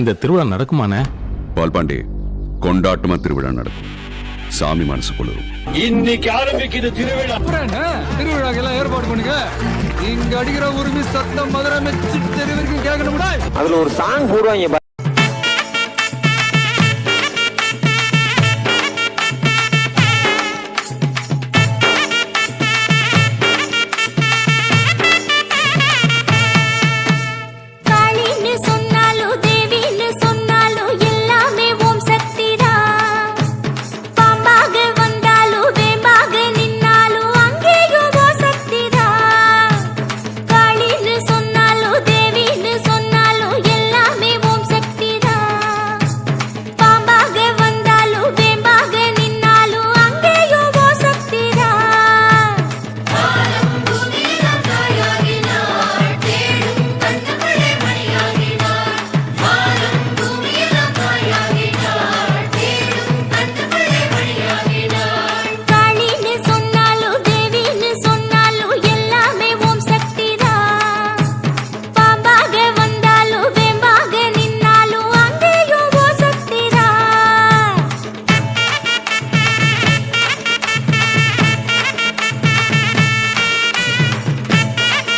இந்த திருவிழா நடக்குமாண்ணே? பால்பாண்டி கொண்டாட்டமா திருவிழா நடக்கும். சாமி மனசு குளிரும். இன்னைக்கு ஆரம்பிக்குது திருவிழா. திருவிழாக்கு எல்லாம் ஏற்பாடு பண்ணுங்க. இங்க அடிக்கிற உரிமை சத்தம் மதுரை மெச்சு தெருவிற்கு கேட்கணும். அதுல ஒரு சாங் போடுவாங்க